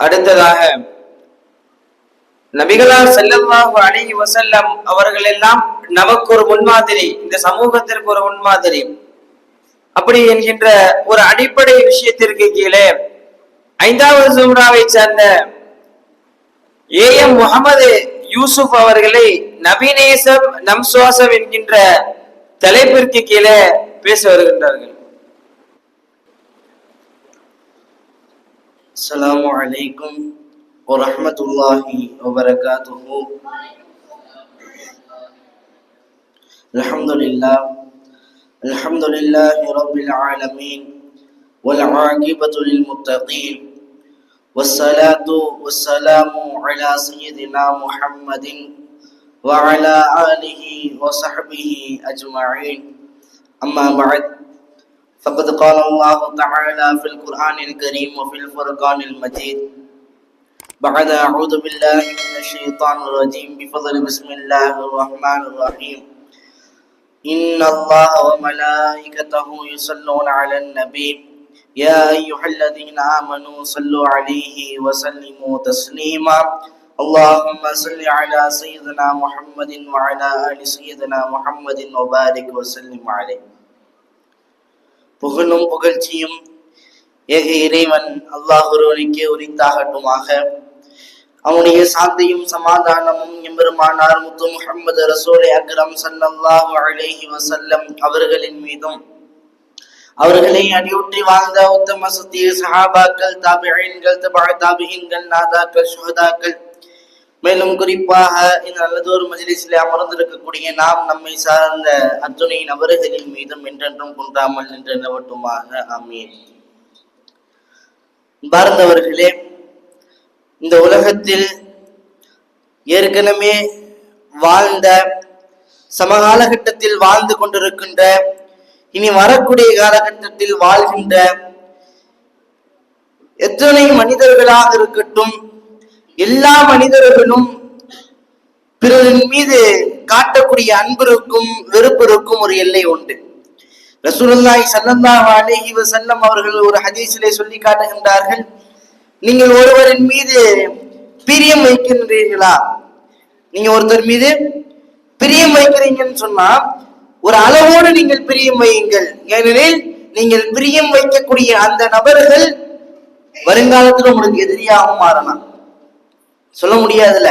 அடுத்ததாக நபிகளார் ஸல்லல்லாஹு அலைஹி வசல்லம் அவர்கள் எல்லாம் நமக்கு ஒரு முன்மாதிரி இந்த சமூகத்திற்கு ஒரு முன்மாதிரி. அப்படி என்கின்ற ஒரு அடிப்படை விஷயத்திற்கு கீழே ஐந்தாவது சூறாவை சேர்ந்த ஏ எம் முகமது யூசுப் அவர்களை நபிநேசம் நம் சுவாசம் என்கின்ற தலைப்பிற்கு கீழே பேச வருகின்றார்கள். السلام عليكم ورحمة الله وبركاته الحمد لله الحمد لله رب العالمين والعاقبة للمتقين والصلاة والسلام على سيدنا محمد وعلى آله وصحبه أجمعين أما بعد فقد قال الله تعالى في القرآن الكريم وفي الفرقان المجيد. بعد أعوذ بالله من الشيطان الرجيم. بفضل بسم الله الرحمن الرحيم. إن الله وملائكته يصلون على النبي. يا أيها الذين آمنوا صلوا عليه وسلموا تسليما. اللهم صل على سيدنا محمد وعلى آل سيدنا محمد وبارك وسلم عليه. புகழும் புகழ்ச்சியும் ஏக இறைவன் அல்லாஹ் ஒருவனுக்கே உரித்தாகட்டுமாக. அவனுடைய சாந்தியும் சமாதானமும் எம்பெருமானார் முத்து முகமது ரசூலை அக்ரம் ஸல்லல்லாஹு அலேஹி வசல்லம் அவர்களின் மீதும். அவர்களை அடியுற்றி வாழ்ந்த உத்தம சத்திய சஹாபாக்கள் தாபிகள் தபா தாபிஈன்கள் நாதாக்கள் சுகதாக்கள் மேலும் குறிப்பாக இந்த நல்லதொரு மஜ்லிஸில் அமர்ந்திருக்கக்கூடிய நாம் நம்மை சார்ந்த அத்துணை நபர்களின் மீதும் என்றென்றும் குன்றாமல் நின்று நிலவட்டுமாக அமீன் பார்ந்தவர்களே இந்த உலகத்தில் ஏற்கனவே வாழ்ந்த சமகாலகட்டத்தில் வாழ்ந்து கொண்டிருக்கின்ற இனி வரக்கூடிய காலகட்டத்தில் வாழ்கின்ற எத்தனை மனிதர்களாக இருக்கட்டும் எல்லா மனிதர்களும் பிறரின் மீது காட்டக்கூடிய அன்பிற்கும் வெறுப்பிற்கும் ஒரு எல்லை உண்டு. ரசூலுல்லாஹி ஸல்லல்லாஹு அலைஹி வஸல்லம் அவர்கள் ஒரு ஹதீஸிலே சொல்லி காட்டுகின்றார்கள் நீங்கள் ஒருவரின் மீது பிரியம் வைக்கின்றீர்களா? நீங்க ஒருத்தர் மீது பிரியம் வைக்கிறீங்கன்னு சொன்னா ஒரு அளவோடு நீங்கள் பிரியம் வையுங்கள். ஏனெனில் நீங்கள் பிரியம் வைக்கக்கூடிய அந்த நபர்கள் வருங்காலத்தில் உங்களுக்கு எதிரியாகவும் மாறலாம். சொல்ல முடியாதுல்ல.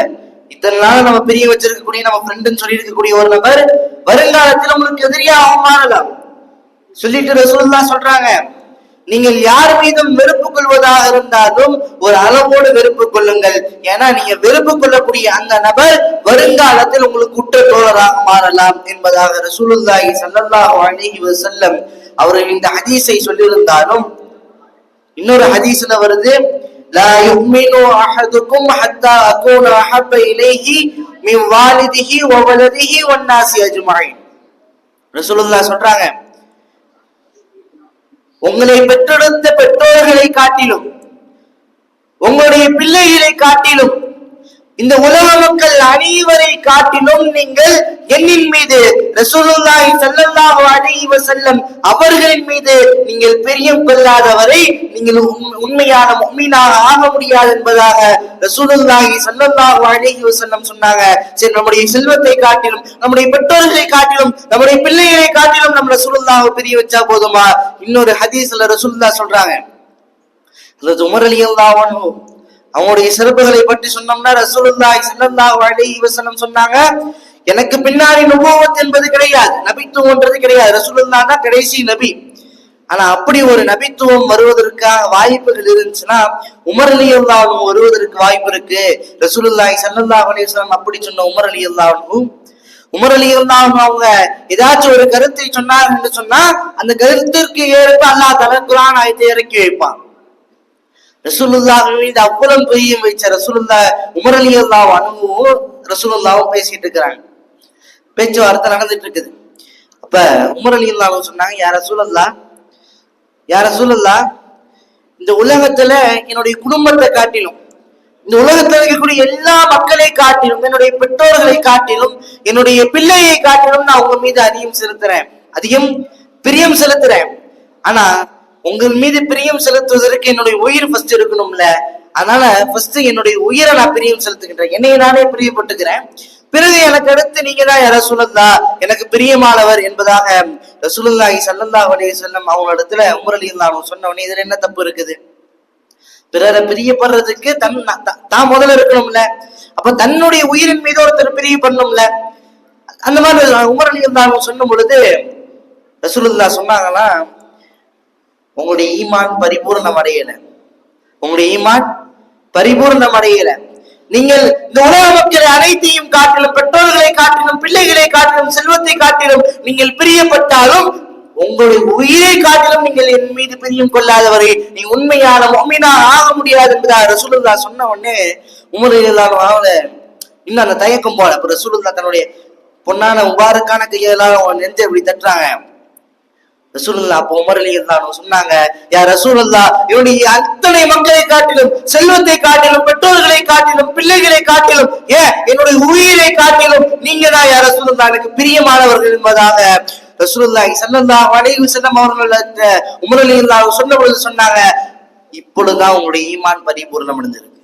இத்தனை நாள் நம்ம பெரிய வச்சிருக்கக்கூடிய நம்ம ஃப்ரெண்டுன்னு சொல்லி இருக்கக்கூடிய ஒரு நபர் வருங்காலத்தில் உங்களுக்கு எதிரியாகவும் மாறலாம். சொல்லிட்டு ரசூல்லா சொல்றாங்க. நீங்கள் யார் மீதும் வெறுப்பு கொள்வதாக இருந்தாலும் ஒரு அளவோடு வெறுப்பு கொள்ளுங்கள். ஏன்னா நீங்க வெறுப்பு கொள்ளக்கூடிய அந்த நபர் வருங்காலத்தில் உங்களுக்கு குற்ற தோழராக மாறலாம் என்பதாக ரசூலுல்லாஹி ஸல்லல்லாஹு அலைஹி வசல்லம் அவர்கள் இந்த ஹதீஸை சொல்லியிருந்தாலும் இன்னொரு ஹதீஸ்ல வருது அஹப்ப இலைஹி மின் வாலிதிஹி வ வலதிஹி வன் நாசி சொல்றாங்க உங்களை பெற்றெடுத்த பெற்றோர்களை காட்டிலும் உங்களுடைய பிள்ளைகளை காட்டிலும் இந்த உலக மக்கள் அனைவரை காட்டிலும் நீங்கள் என்னின் மீது ரசூலுல்லாஹி ஸல்லல்லாஹு அலைஹி வஸல்லம் அவர்களின் மீது நீங்கள் பிரியம் கொள்ளாதவரை நீங்கள் உண்- உண்மையான முஃமினாக ஆக முடியாது என்பதாக ரசூலுல்லாஹி ஸல்லல்லாஹு அலைஹி வஸல்லம் சொன்னாங்க. சரி நம்முடைய செல்வத்தை காட்டிலும் நம்முடைய பெற்றோர்களை காட்டிலும் நம்முடைய பிள்ளைகளை காட்டிலும் நம்ம ரசூலுல்லாஹ் பிரிய வச்சா போதுமா? இன்னொரு ஹதீஸ்ல ரசூலுல்லாஹ் சொல்றாங்க. ஹஜ்ரத் உமர் அவங்களுடைய சிறப்புகளை பற்றி சொன்னோம்னா ரசூலுல்லாஹி ஸல்லல்லாஹு அலைஹி வஸல்லம் சொன்னாங்க எனக்கு பின்னாடி நுபுவத் என்பது கிடையாது நபித்துவம்ன்றது கிடையாது ரசூலுல்லா தான் கடைசி நபி. ஆனா அப்படி ஒரு நபித்துவம் வருவதற்காக வாய்ப்புகள் இருந்துச்சுன்னா உமர் அலி அல்லாவும் வருவதற்கு வாய்ப்பு இருக்கு. ரசூலுல்லாஹி ஸல்லல்லாஹு அலைஹி வஸல்லம் அப்படி சொன்ன உமர் அலி அல்லாவும் உமர் அலி அல்லாவும் அவங்க ஏதாச்சும் ஒரு கருத்தை சொன்னாங்கன்னு சொன்னா அந்த கருத்திற்கு ஏற்ப அல்லாஹ் தஆலா ஆயத்தை இறக்கி வைப்பான். ரசூலுல்லாஹ் மீது அவ்வளவு பெரியம் வைச்ச ரசூலுல்லா உமர் அலி அனுபவம் ரசூலுல்லாவும் பேசிட்டு இருக்கிறாங்க. பேச்சுவார்த்தை நடந்துட்டு இருக்குது. அப்ப உமரலி அல்லாவும் சொன்னாங்க யார ரசூலல்லா யார ரசூலல்லா இந்த உலகத்துல என்னுடைய குடும்பத்தை காட்டிலும் இந்த உலகத்துல இருக்கக்கூடிய எல்லா மக்களை காட்டிலும் என்னுடைய பெற்றோர்களை காட்டிலும் என்னுடைய பிள்ளையை காட்டிலும் நான் உங்க மீது அதிகம் செலுத்துறேன். அதிகம் பிரியம் செலுத்துறேன். ஆனா உங்கள் மீது பிரியம் செலுத்துவதற்கு என்னுடைய உயிர் ஃபர்ஸ்ட் இருக்கணும்ல. அதனால ஃபர்ஸ்ட் என்னுடைய உயிரை நான் பிரியம் செலுத்துகின்றேன். என்னை நானே பிரியப்பட்டுக்கிறேன் பிறகு எனக்கு அடுத்து நீங்க தான் யார எனக்கு பிரியமானவர் என்பதாக ரசூலுல்லாஹி ஸல்லல்லாஹு அலைஹி செல்லம் அவங்க இடத்துல உமர் அலி அல்லாஹ் சொன்ன இதுல என்ன தப்பு இருக்குது? பிறரை பிரியப்படுறதுக்கு தன் தான் முதல்ல இருக்கணும்ல. அப்ப தன்னுடைய உயிரின் மீது ஒருத்தர் பிரியப்படணும்ல. அந்த மாதிரி உமர் அலி அல்லாஹ் சொன்னும் பொழுது ரசூலுல்லாஹ் சொன்னாங்களா உங்களுடைய ஈமான் பரிபூர்ணம் அடையல உங்களுடைய ஈமான் பரிபூர்ணம் அடையல நீங்கள் இந்த உலக மக்களை அனைத்தையும் காட்டிலும் பெற்றோர்களை காட்டிலும் பிள்ளைகளை காட்டிலும் செல்வத்தை காட்டிலும் நீங்கள் பிரியப்பட்டாலும் உங்களுடைய உயிரை காட்டிலும் நீங்கள் என் மீது பிரியம் கொள்ளாதவரை. நீ உண்மையான மொமினா ஆக முடியாது என்பதா ரசூலுல்லா சொன்ன உடனே உமர் அவளை இன்னும் அந்த தயக்கம் போல. அப்ப ரசூலுல்லா தன்னுடைய பொன்னான உபாருக்கான கையெல்லாம் நெஞ்சு நெஞ்சை இப்படி தட்டுறாங்க. ரசூலுல்லா அப்போ உமர் அலி சொன்னாங்க யா ரசூலுல்லா என்னுடைய அத்தனை மக்களை காட்டிலும் செல்வத்தை காட்டிலும் பெற்றோர்களை காட்டிலும் பிள்ளைகளை காட்டிலும் ஏன் என்னுடைய உயிரை காட்டிலும் நீங்க தான் யா ரசூலுல்லா எனக்கு பிரியமானவர்கள் என்பதாக ரசூலுல்லாஹி ஸல்லல்லாஹு அலைஹி வஸல்லம் அவர்கள் உமர் அலி சொன்ன பொழுது சொன்னாங்க இப்பொழுதுதான் உங்களுடைய ஈமான் பரிபூர்ணம் அடைஞ்சிருக்கு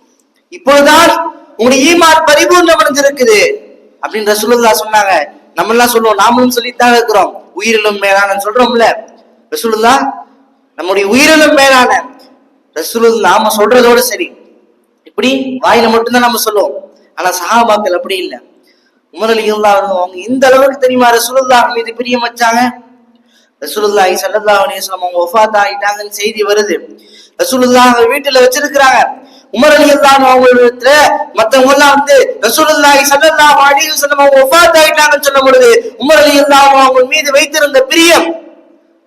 இப்பொழுதுதான் உங்களுடைய ஈமான் பரிபூர்ணம் அடைஞ்சிருக்குது அப்படின்னு ரசூலுல்லாஹ் சொன்னாங்க. நம்ம எல்லாம் சொல்லுவோம் நாமளும் சொல்லித்தான் இருக்கிறோம். உயிரிலும் மேலான சொல்றோம்ல. ரசூலுல்லா நம்முடைய உயிரிலும் மேலான ரசூலுல் நாம சொல்றதோட சரி. இப்படி வாயில மட்டும்தான் நம்ம சொல்லுவோம். ஆனா சஹாபாக்கள் அப்படி இல்லை. உமர் அலி அவங்க இந்த அளவுக்கு தெரியுமா ரசூலுல்லா மீது பிரியம் வச்சாங்க? ரசூலுல்லாஹி ஸல்லல்லாஹு அலைஹி வஸல்லம் அவங்க வஃபாத் ஆயிட்டாங்கன்னு செய்தி வருது. ரசூலுல்லாஹ் அவங்க வீட்டுல வச்சிருக்கிறாங்க. உமர் அலி அல்லாம் அவங்களிடத்துல மத்தவங்க எல்லாம் வந்து ரசூலுல்லாஹி ஸல்லல்லாஹு அலைஹி வஸல்லம் அவங்க வஃபாத் ஆயிட்டாங்கன்னு சொல்லும் பொழுது உமர் அலி அல்லாம் அவங்க மீது வைத்திருந்த பிரியம்.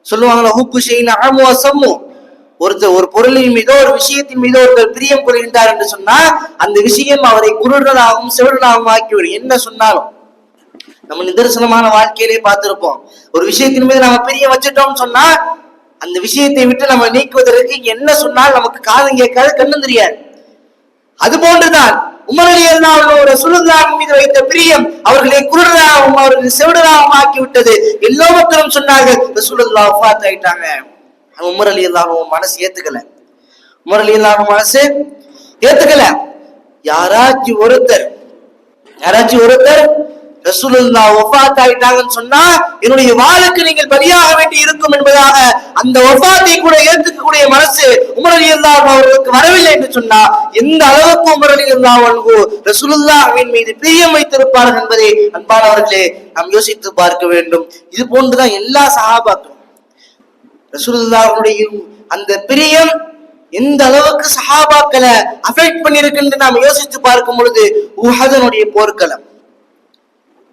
சொல்லுவாங்களா? ஹுக்கு ஷெய்னா ஆமு அசம்மு ஒருத்தர் ஒரு பொருளின் மீதோ ஒரு விஷயத்தின் மீதோ ஒருத்தர் பிரியம் கொள்கின்றார் என்று சொன்னா அந்த விஷயம் அவரை குருடனாகவும் செவடனாகவும் ஆக்கிவிடும். என்ன சொன்னாலும். நம்ம நிதர்சனமான வாழ்க்கையிலே பார்த்திருப்போம். ஒரு விஷயத்தின் மீது நம்ம பிரியம் வச்சுட்டோம்னு சொன்னா அந்த விஷயத்தை விட்டு நம்ம நீக்குவதற்கு என்ன சொன்னால் நமக்கு காதும் கேட்காது கண்ணும் தெரியாது. அது போன்றுதான் உமர் அலி அல்லாஹ் மீது வைத்த பிரியம் அவர்களை குரலாகவும் அவர்கள் செவிடராகவும் ஆக்கி விட்டது எல்லா மக்களும் சொன்னார்கள் சுருந்தா பார்த்து ஆயிட்டாங்க. ஆனா உமர் அலி மனசு ஏத்துக்கல. உமர் அலி மனசு ஏத்துக்கல. யாராச்சும் ஒருத்தர் யாராச்சும் ஒருத்தர் ரசூலுல்லா ஒஃபாத் ஆயிட்டாங்கன்னு சொன்னா என்னுடைய வாளுக்கு நீங்கள் பலியாக வேண்டி இருக்கும் என்பதாக அந்த ஒஃபாத்தை கூட ஏற்றுக்கக்கூடிய மனசு உமர் அலி அல்லாஹ் அவர்களுக்கு வரவில்லை என்று சொன்னா எந்த அளவுக்கு உமர் அலி அல்லாஹ் அவர்கள் ரசூலுல்லாவின் மீது பிரியம் வைத்திருப்பார்கள் என்பதை அன்பானவர்களே நாம் யோசித்து பார்க்க வேண்டும். இது போன்றுதான் எல்லா சஹாபாக்களும் ரசூலுல்லாவுடைய அந்த பிரியம் எந்த அளவுக்கு சஹாபாக்களை அஃபெக்ட் பண்ணியிருக்குன்னு நாம் யோசித்து பார்க்கும் பொழுது உஹதனுடைய போர்க்களம்.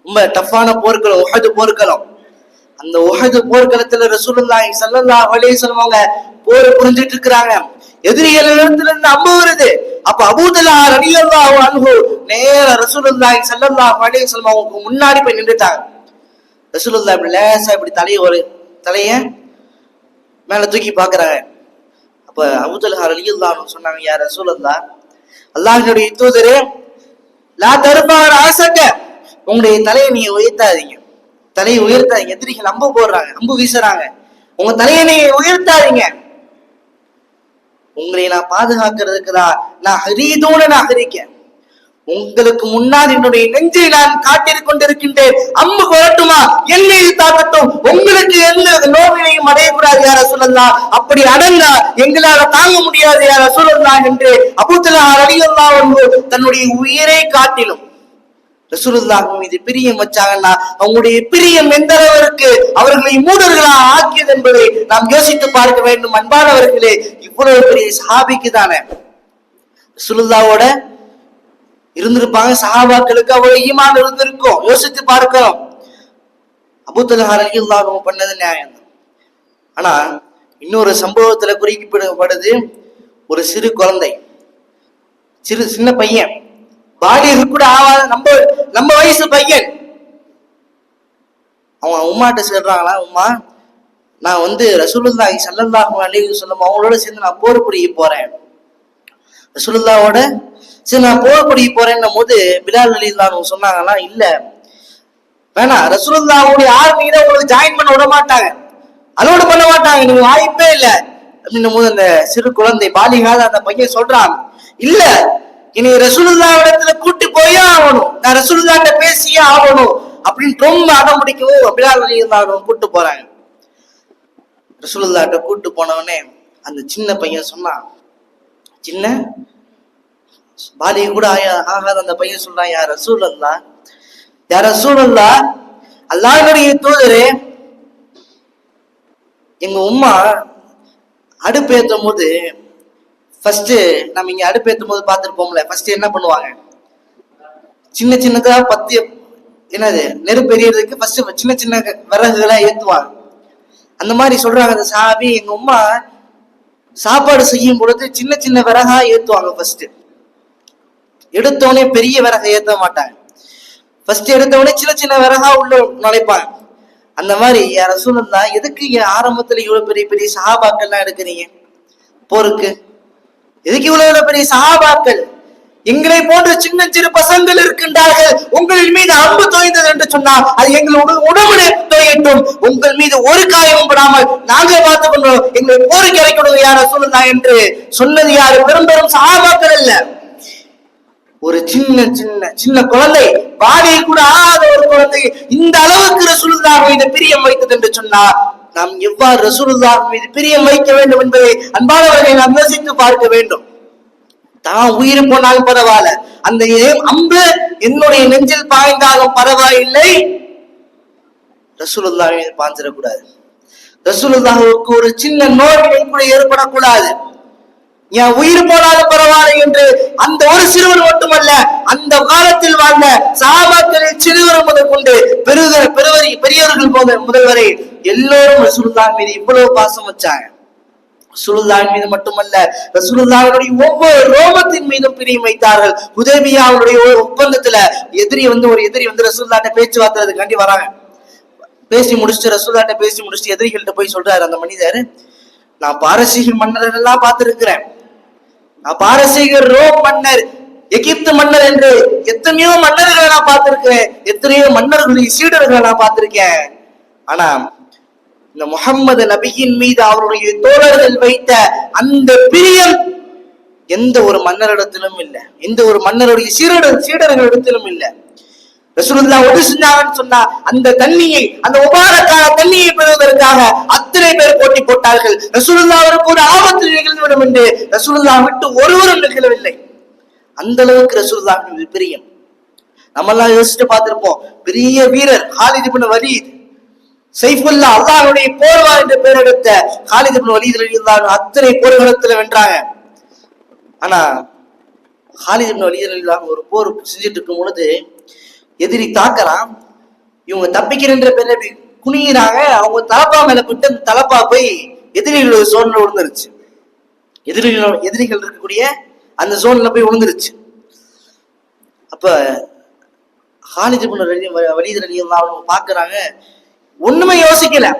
ரொம்ப டஃப்பான போர்க்களம் உஹது போர்க்களம். அந்த உஹது போர்க்களத்துல ரசூலுல்லாஹி ஸல்லல்லாஹு அலைஹி வஸல்லம் அவங்க போர் புரிஞ்சிட்டு இருக்கிறாங்க. எதிரிகள் இடத்துல இருந்து அம்பு வருது. அப்ப அபூதலா ரலியல்லாஹு அன்ஹு நேர ரசூலுல்லாஹி ஸல்லல்லாஹு அலைஹி வஸல்லம் அவங்க முன்னாடி போய் நின்றுட்டாங்க. ரசூலுல்லாஹ் இப்படி லேசா இப்படி தலைய ஒரு தலைய மேல தூக்கி பாக்குறாங்க அப்ப அபூதலா ரலியல்லாஹு சொன்னாங்க யார் ரசூலுல்லாஹ் அல்லாஹ்வுடைய தூதரே லா தர்பார் ஆசக்க உங்களுடைய தலையை நீங்க உயர்த்தாதீங்க. தலையை உயர்த்தாதீங்க. எதிரிகள் அம்பு போடுறாங்க அம்பு வீசுறாங்க. உங்க தலையை நீங்க உயர்த்தாதீங்க. உங்களை நான் பாதுகாக்கிறதுக்கு தான் நான் ஹரீதோட நான் ஹரிக்க உங்களுக்கு முன்னால் என்னுடைய நெஞ்சை நான் காட்டிக் கொண்டிருக்கின்றேன். அம்பு புரட்டுமா என்னை தாக்கட்டும். உங்களுக்கு எந்த நோவினையும் அடையக்கூடாது யார சொல்லலாம் அப்படி அடங்கா எங்களால தாங்க முடியாது யார சொல்லலாம் என்று அபுத்தலா அடியல்லா தன்னுடைய உயிரை காட்டிலும் ரசூலுல்லாஹ் மீது பிரியம் வச்சாங்கன்னா அவங்களுடைய பிரியம் எந்த அளவிற்கு அவர்களை மூடர்களா ஆக்கியது என்பதை நாம் யோசித்து பார்க்க வேண்டும். அன்பானவர்களே இவ்வளவு பெரிய சஹாபிக்கு தானே. ரசூலுல்லாவோட இருந்திருப்பாங்க சஹாபாக்களுக்கு அவ்வளவு ஈமான் இருந்திருக்கும். யோசித்து பார்க்கிறோம். அபூத்தலஹார் அலியுல்லாஹ் பண்ணது நியாயம். ஆனா இன்னொரு சம்பவத்துல குறிப்பிடப்படுது ஒரு சிறு குழந்தை சிறு சின்ன பையன். பாலியர் கூட ஆவாத நம்ம நம்ம வயசு பையன். அவன் உமாட்ட சொல்றாங்களா உமா நான் வந்து ரசூலுல்லாஹி சல்லல்லாஹு அலைஹி வஸல்லம் அவங்களோட சேர்ந்து நான் போர் புரிய போறேன். ரசூலுல்லாவோட சரி நான் போர் புரிய போறேன்னும் போது பிலால் அலில்லான்னு சொன்னாங்கன்னா இல்ல. வேணாம் ரசூலுல்லாவுடைய ஆர்மியில உங்களுக்கு ஜாயின் பண்ண விட மாட்டாங்க. அலோடு பண்ண மாட்டாங்க. நீங்க வாய்ப்பே இல்லை. அப்படின்னும் போது அந்த சிறு குழந்தை பாலிகாத அந்த பையன் சொல்றான். இல்ல இனி ரசூலுல்லாவிடத்துல கூட்டி போயே ஆகணும். நான் ரசூலுல்லாட்ட பேசியே ஆகணும். அப்படின்னு ரொம்ப அடம் பிடிக்கவும் பிலால் இருந்தாலும் கூட்டு போறாங்க. ரசூலுல்லாட்ட கூட்டு போனவனே அந்த சின்ன பையன் சொன்னான் சின்ன பாலிய கூட ஆயா- ஆகாத அந்த பையன் சொல்றான் யார் ரசூல் அல்லா யார் ரசூல் அல்லா அல்லாஹ்வுடைய தூதரே எங்க உம்மா அடுப்பு ஏற்றும் போது ஃபர்ஸ்ட் நம்ம இங்க அடுப்பு ஏற்றும் போது பார்த்துருப்போம்ல ஃபர்ஸ்ட் என்ன பண்ணுவாங்க? சின்ன சின்னதா பத்து என்னது நெருப்பு எரியறதுக்கு ஃபர்ஸ்ட் சின்ன சின்ன விறகுகளை ஏத்துவாங்க. அந்த மாதிரி சொல்றாங்க அந்த சாபி எங்க அம்மா சாப்பாடு செய்யும் பொழுது சின்ன சின்ன விறகா ஏத்துவாங்க ஃபர்ஸ்ட் எடுத்தோடனே பெரிய விறகை ஏத்த மாட்டாங்க. ஃபர்ஸ்ட் எடுத்தவொடனே சின்ன சின்ன விறகா உள்ள நுழைப்பாங்க. அந்த மாதிரி யார சூழ்நிலை எதுக்கு இங்க ஆரம்பத்துல இவ்வளவு பெரிய பெரிய சாபாக்கள்லாம் எடுக்கிறீங்க? போருக்கு. எதுக்கு இவ்வளவு பெரிய சகாபாக்கள்? எங்களை போன்ற சின்ன சிறு பசங்கள் இருக்கின்றார்கள். உங்களின் மீது அம்பு தோய்ந்தது என்று சொன்னால் அது எங்களோட உடம்புல தோயட்டும். உங்கள் மீது ஒரு காயமும் படாமல் நாங்களே பார்த்து கொண்டோம். எங்களை போருக்கு இறக்கணும் யார சொல்லுதா என்று சொன்னது யாரு? பெரும் சகாபாக்கள் அல்ல. ஒரு சின்ன சின்ன சின்ன குழந்தை பாதையை கூட ஆகாத ஒரு குழந்தை இந்த அளவுக்கு ரசூலுல்லாஹ் இந்த பிரியம் வைத்தது என்று சொன்னார் நாம் எவ்வாறு ரசூலுல்லாஹ் மீது பிரியம் வைக்க வேண்டும் என்பதை அன்பானவர்களை நாம் யோசித்து பார்க்க வேண்டும். தான் உயிர் போனாலும் பரவாயில்ல. அந்த அம்பு என்னுடைய நெஞ்சில் பாய்ந்தாலும் பரவாயில்லை. ரசூலுல்லா மீது பாஞ்சிடக்கூடாது ரசூலுல்லாவுக்கு ஒரு சின்ன நோய் கூட ஏற்படக்கூடாது. என் உயிர் போனாலும் பரவாயில்லை என்று அந்த ஒரு சிறுவர் மட்டுமல்ல அந்த காலத்தில் வாழ்ந்த சாபாக்களில் சிறுவர் முதல் கொண்டு பெருக பெருவரி பெரியவர்கள் முதல் முதல்வரை எல்லோரும் ரசூலுல்லாஹ் மீது இவ்வளவு பாசம் வச்சாங்க. ரசூலுல்லாஹ் மீது மட்டுமல்ல ரசூலுல்லாஹ்வுடைய ஒவ்வொரு ரோமத்தின் மீதும் பிரியம் வைத்தார்கள். உதவியாவுடைய ஒப்பந்தத்துல எதிரி வந்து ஒரு எதிரி வந்து ரசூலுல்லாஹ்ட்ட பேச்சுவார்த்தை வராங்க. பேசி முடிச்சுட்டு ரசூல்லாட்ட பேசி முடிச்சுட்டு எதிரிகள்கிட்ட போய் சொல்றாரு அந்த மனிதர் நான் பாரசீக மன்னர்கள் எல்லாம் பார்த்திருக்கிறேன். நான் பாரசீகர் ரோம் மன்னர் எகிப்து மன்னர் என்று எத்தனையோ மன்னர்களை நான் பார்த்திருக்கேன் எத்தனையோ மன்னர்களுடைய சீடர்களை நான் பார்த்திருக்கேன். ஆனா இந்த முகம்மது நபியின் மீது அவருடைய தோழர்கள் வைத்த அந்த பிரியம் எந்த ஒரு மன்னரிடத்திலும் இல்லை. எந்த ஒரு மன்னருடைய சீடர் சீடர்களிடத்திலும் இல்லை. ரசூலுல்லா ஒன்று செஞ்சாங்கன்னு சொன்னா அந்த தண்ணியை அந்த உபாரக்கான தண்ணியை பெறுவதற்காக அத்தனை பேர் போட்டி போட்டார்கள். ரசூலுல்லாவிற்கு ஒரு ஆபத்து நிகழ்ந்துவிடும் என்று ரசூலுல்லா விட்டு ஒருவரும் நிகழவில்லை அந்த அளவுக்கு ரசூலுல்லா பிரியம். நம்ம எல்லாம் யோசிச்சு பார்த்திருப்போம். பெரிய வீரர் ஹாலித் இப்னு வலீத் சைஃபுல்லா அல்லாஹுடைய போர்வா என்று பெயர் எடுத்த ஹாலித் இப்னு வலீத் ரலியல்லாஹு அத்தனை போர்க்களத்துல வென்றாங்க. ஆனா ஹாலித் இப்னு வலீத் ரலியல்லாஹு ஒரு போர் செஞ்சுட்டு இருக்கும் பொழுது எதிரி தாக்கலாம் இவங்க தப்பிக்கிறன்ற பேர்ல இப்படி குனிகிறாங்க அவங்க தலப்பா மேல போயிட்டு அந்த தலப்பா போய் எதிரிகளோட சோன்ல விழுந்துருச்சு. எதிரிகளோட எதிரிகள் இருக்கக்கூடிய அந்த சோன்ல போய் விழுந்துருச்சு. அப்ப ஹாலித் இப்னு ரலி வலீத் ரலியல்லாஹு அவங்க பாக்குறாங்க ஒண்ணுமே யோசிக்கல.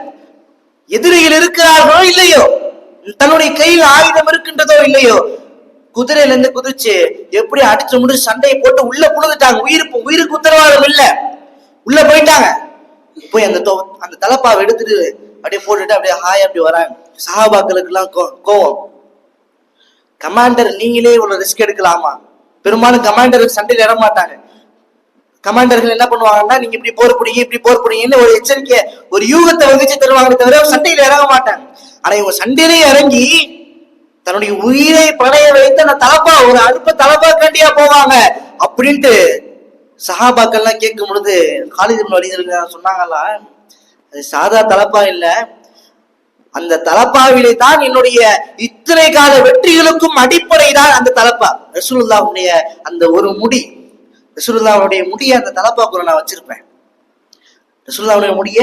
எதிரியில் இருக்கிறார்களோ இல்லையோ? தன்னுடைய கையில் ஆயுதம் இருக்கின்றதோ இல்லையோ? குதிரையில இருந்து குதிச்சு எப்படி அடிச்சு முடிச்சு சண்டையை போட்டு உள்ள புழுந்துட்டாங்க உயிருக்கு உயிருக்கு உத்தரவாதம் இல்ல. உள்ள போயிட்டாங்க. போய் அந்த தோ- அந்த தலப்பாவை எடுத்துட்டு அப்படியே போட்டுட்டு அப்படியே ஹாய் அப்படி வராங்க. சஹாபாக்களுக்கு எல்லாம் கோவம். கமாண்டர் நீங்களே இவ்வளவு ரிஸ்க் எடுக்கலாமா? பெரும்பாலும் கமாண்டருக்கு சண்டையில் இட மாட்டாங்க. கமாண்டர்கள் என்ன பண்ணுவாங்கன்னா நீங்க இப்படி போர் பிடிங்க இப்படி போர் பிடிங்கன்னு ஒரு எச்சரிக்கை ஒரு யூகத்தை வகுச்சு தருவாங்க தவிர சண்டையில இறங்க மாட்டாங்க. ஆனா இவங்க சண்டையிலே இறங்கி தன்னுடைய உயிரை பணைய வைத்து அந்த தலப்பா ஒரு அடுப்ப தலப்பா கண்டியா போவாங்க. அப்படின்ட்டு சஹாபாக்கள்லாம் கேட்கும் பொழுது காலித் இப்னு சொன்னாங்கல்ல சொன்னாங்களா? அது சாதா தலப்பா இல்ல. அந்த தலப்பாவிலே தான் என்னுடைய இத்தனை கால வெற்றிகளுக்கும் அடிப்படை தான் அந்த தலப்பா. ரசூலுல்லாவுடைய அந்த ஒரு முடி. ரசூலுல்லாவுடைய முடிய அந்த தலப்பாக்குள்ள நான் வச்சிருப்பேன். ரசூலுல்லாவுடைய முடிய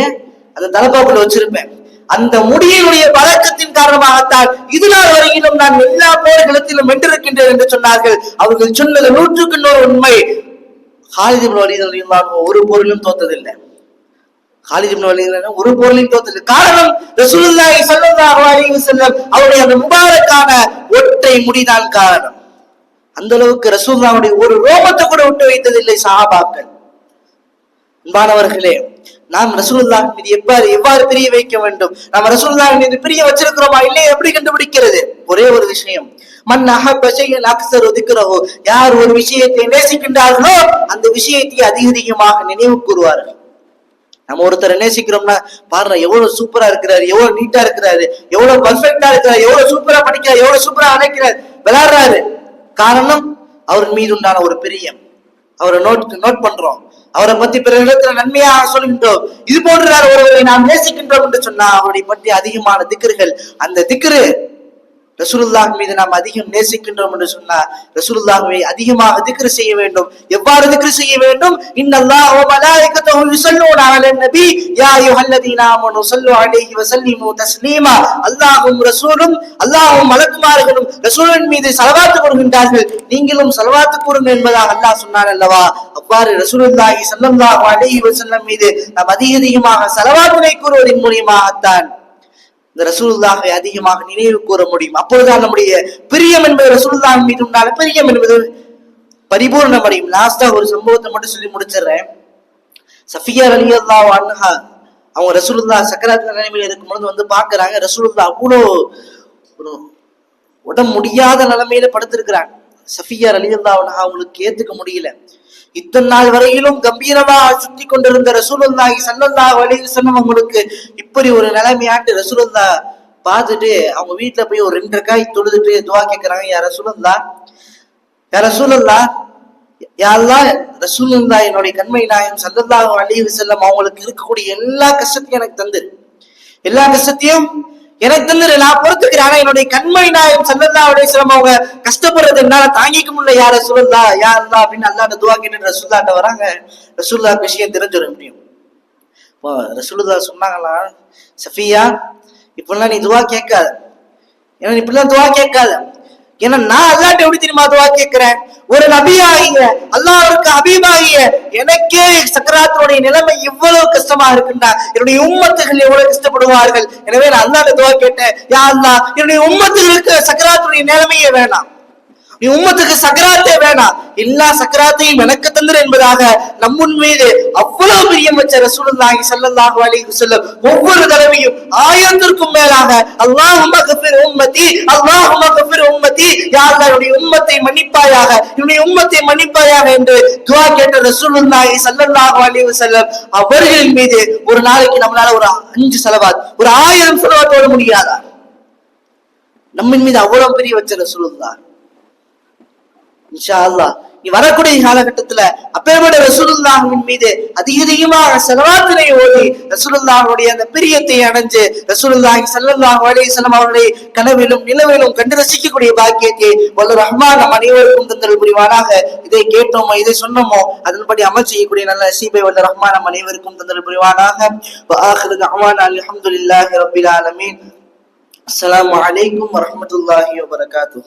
அந்த தலப்பாக்குள்ள வச்சிருப்பேன். அந்த முடியினுடைய பழக்கத்தின் காரணமாகத்தான் இது நாள் வரையிலும் நான் எல்லா போர்க்களத்திலும் வென்றிருக்கின்றேன் என்று சொன்னார்கள். அவர்கள் சொன்னது நூற்றுக்கு நூறு உண்மை. ஹாலிதிபின் இப்னு ஒரு பொருளும் தோத்ததில்லை. ஹாலித் இப்னு ஒரு போரிலும் தோத்தது காரணம் ரசூலுல்லாஹி ஸல்லல்லாஹு அலைஹி வஸல்லம் அவருடைய அந்த முபாரக்கான ஒற்றை முடிதான் காரணம். அந்த அளவுக்கு ரசூல்லாவுடைய ஒரு ரோமத்தை கூட விட்டு வைத்ததில்லை சஹாபாக்கள். அன்பானவர்களே நாம் ரசூல்லா மீது எவ்வாறு எவ்வாறு பிரிய வைக்க வேண்டும்? நாம் ரசூல்லா மீது பிரிய வச்சிருக்கிறோமா? இல்லையே? எப்படி கண்டுபிடிக்கிறது? ஒரே ஒரு விஷயம். மண் அகப்பசையில் அக்சர் ஒதுக்கிறவோ யார் ஒரு விஷயத்தை நேசிக்கின்றார்களோ அந்த விஷயத்தை அதிக அதிகமாக நினைவு கூறுவார்கள். நம்ம ஒருத்தரை நேசிக்கிறோம்னா பாருங்க எவ்வளவு சூப்பரா இருக்கிறாரு எவ்வளவு நீட்டா இருக்கிறாரு எவ்வளவு பர்ஃபெக்டா இருக்கிறாரு எவ்வளவு சூப்பரா படிக்கிறார் எவ்வளவு சூப்பரா அணைக்கிறார் விளையாடுறாரு. காரணம் அவர் மீது உண்டான ஒரு பிரியம். அவரை நோட் நோட் பண்றோம். அவரை பத்தி பிற இடத்துல நன்மையாக சொல்கின்றோம் இது போன்ற ஒருவரை நாம் நேசிக்கின்றோம் என்று சொன்னா அவரை பற்றி அதிகமான திக்கர்கள். அந்த திக்கரு ரசூலுல்லாஹ் மீது நாம் அதிகம் நேசிக்கின்றோம் என்று சொன்னார் ரசூலுல்லாஹுவை அதிகமாக திக்ரு செய்ய வேண்டும். எவ்வாறு திக்ரு செய்ய வேண்டும்? இன்னல்லாஹ் வ மலாயிகத்துஹு யுஸல்லூன அலன் நபி. யா அய்யுஹல்லதீன ஆமனு ஸல்லு அலைஹி வ ஸல்லிமு தஸ்லீமா. அல்லாஹ்வும் ரசூலும் அல்லாஹ்வும் மலக்குமார்களும் ரசூலின் மீது ஸலவாத் கூறுகின்றார்கள். நீங்களும் ஸலவாத் கூறுங்கள் என்பதாக அல்லாஹ் சொன்னான் அல்லவா? அவ்வாறு ரசூலுல்லாஹி ஸல்லல்லாஹு அலைஹி வஸல்லம் மீது நாம் அதிக அதிகமாக ஸலவாத்தினை கூறுவதன் மூலியமாகத்தான் இந்த ரசூலுல்லாஹை அதிகமாக நினைவு கூற முடியும். அப்பொழுதுதான் நம்முடைய பிரியம் என்பது ரசூலுல்லாஹ் மீது உண்டான பிரியம் என்பது பரிபூர்ணம் அடையும் லாஸ்டா ஒரு சம்பவத்தை மட்டும் சொல்லி முடிச்சிடுறேன். சஃபியா ரலியல்லாஹு அன்ஹா அவங்க ரசூலுல்லா சக்கராத் நிலைமையில இருக்கும் பொழுது வந்து பாக்குறாங்க ரசூலுல்லா அவ்வளோ ஒரு உடம்பு முடியாத நிலைமையில படுத்திருக்கிறாங்க. சஃபியார் ரலியல்லாஹு அன்ஹா அவங்களுக்கு ஏத்துக்க முடியல. இத்தனை நாள் வரையிலும் கம்பீரமா சுத்தி கொண்டிருந்த ரசூலுல்லாஹி ஸல்லல்லாஹு அலைஹி வஸல்லம் அவங்களுக்கு இப்படி ஒரு நிலைமையாட்டு ரசூலுல்லா பார்த்துட்டு அவங்க வீட்டுல போய் ஒரு ரெண்டு காய் தொழுதுட்டு துவா கேட்கிறாங்க யார் ரசூலுல்லா யார் ரசூலுல்லா யாரெல்லாம் ரசூலுல்லா என்னுடைய கண்மை நாயம் ஸல்லல்லாஹு அலைஹி வஸல்லம் அவங்களுக்கு இருக்கக்கூடிய எல்லா கஷ்டத்தையும் எனக்கு தந்து. எல்லா கஷ்டத்தையும் எனக்கு தந்துரு நான் பொறுத்துக்கிறேன். ஆனா என்னுடைய கண்மை நாயம் சல்லல்லா அலிஸ்லாம் அவங்க கஷ்டப்படுறது என்னால தாங்கிக்க முடியல. யார சொல்லலா யாருலா அப்படின்னு அல்லாட்ட துவா கேட்டு ரசூல்லாட்ட வராங்க ரசூல்லா விஷயம் தெரிஞ்சிட முடியும் இப்போ ரசூலுல்லா சொன்னாங்களா சஃபியா இப்படிலாம் நீ துவா கேட்காத. ஏன்னா நீ இப்படிலாம் துவா கேட்காத. ஏன்னா நான் அல்லாட்ட எப்படி தெரியுமா துவா கேட்கிறேன்? ஒரு நபியாகிய அல்லாவிற்கு அபிமாகிய எனக்கே சக்கராத்தினுடைய நிலைமை இவ்வளவு கஷ்டமா இருக்குண்டா? என்னுடைய உம்மத்துகள் எவ்வளவு கஷ்டப்படுவார்கள்? எனவே நான் அல்லாட்ட துவா கேட்டேன் யா அல்லா என்னுடைய உம்மத்துகளுக்கு சக்கராத்துடைய நிலைமையே வேணாம். நீ உம்மத்துக்கு சக்கராத்தே வேணாம் எல்லா சக்கராத்தையும் எனக்கு தந்துரு என்பதாக நம்முன் மீது அவ்வளவு பிரியம் வச்ச ரசூலுல்லாஹி ஸல்லல்லாஹு அலைஹி வஸல்லம் ஒவ்வொரு தடவையும் ஆயிரத்திற்கும் மேலாக அல்லாஹும்ம கஃபிர் உம்மதி அல்லாஹும்ம கஃபிர் உம்மதி. யா அல்லாஹ் என்னுடைய உம்மத்தை மன்னிப்பாயாக என்னுடைய உம்மத்தை மன்னிப்பாயாக என்று துஆ கேட்ட ரசூலுல்லாஹி ஸல்லல்லாஹு அலைஹி வஸல்லம் அவர்களின் மீது ஒரு நாளைக்கு நம்மளால ஒரு அஞ்சு செலவாத் ஒரு ஆயிரம் செலவாத் ஓட முடியாதா? நம்மின் மீது அவ்வளவு பெரிய வச்ச ரசூலுல்லாஹ். இன்ஷா அல்லா நீ வரக்கூடிய காலகட்டத்துல அப்பேற்பட்ட ரசூலுல்லாஹுவின் மீது அதிக அதிகமாக செலவாத்தினை ஓடி ரசூலுல்லாஹுடைய அந்த பிரியத்தை அடைஞ்சு ரசூலுல்லாஹி சல்லாஹ் அலிசலம் அவருடைய கனவிலும் நிலவிலும் கண்டு ரசிக்கக்கூடிய பாக்கியத்தை வல்ல ரஹ்மான் நம் அனைவருக்கும் தந்தல் புரிவானாக. இதை கேட்டோமோ இதை சொன்னோமோ அதன்படி அமல் செய்யக்கூடிய நல்ல சீபை வல்ல ரஹ்மான் நம் அனைவருக்கும் தந்தல் புரிவானாக. அலமதுல்லாஹி ரபில் ஆலமீன். அஸ்லாம் வலைக்கம் வரமத்துல்லாஹி வபரகாத்து